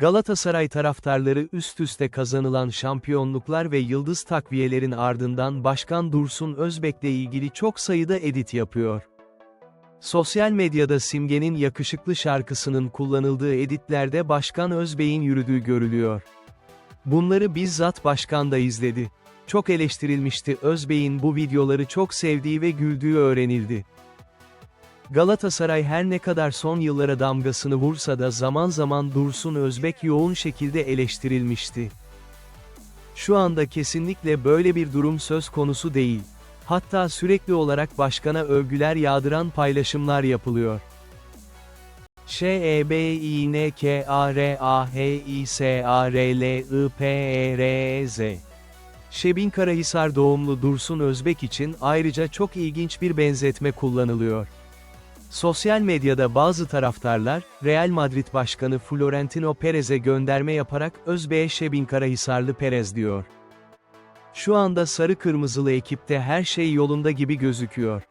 Galatasaray taraftarları üst üste kazanılan şampiyonluklar ve yıldız takviyelerin ardından Başkan Dursun Özbek'le ilgili çok sayıda edit yapıyor. Sosyal medyada Simge'nin yakışıklı şarkısının kullanıldığı editlerde Başkan Özbek'in yürüdüğü görülüyor. Bunları bizzat başkan da izledi. Çok eleştirilmişti Özbek'in bu videoları çok sevdiği ve güldüğü öğrenildi. Galatasaray her ne kadar son yıllara damgasını vursa da zaman zaman Dursun Özbek yoğun şekilde eleştirilmişti. Şu anda kesinlikle böyle bir durum söz konusu değil. Hatta sürekli olarak başkana övgüler yağdıran paylaşımlar yapılıyor. Ş E B İ N K A R A H I S A R L I P E R E Z Şebin Karahisar doğumlu Dursun Özbek için ayrıca çok ilginç bir benzetme kullanılıyor. Sosyal medyada bazı taraftarlar, Real Madrid Başkanı Florentino Perez'e gönderme yaparak Özbek'e Şebin Karahisarlı Perez diyor. Şu anda sarı kırmızılı ekipte her şey yolunda gibi gözüküyor.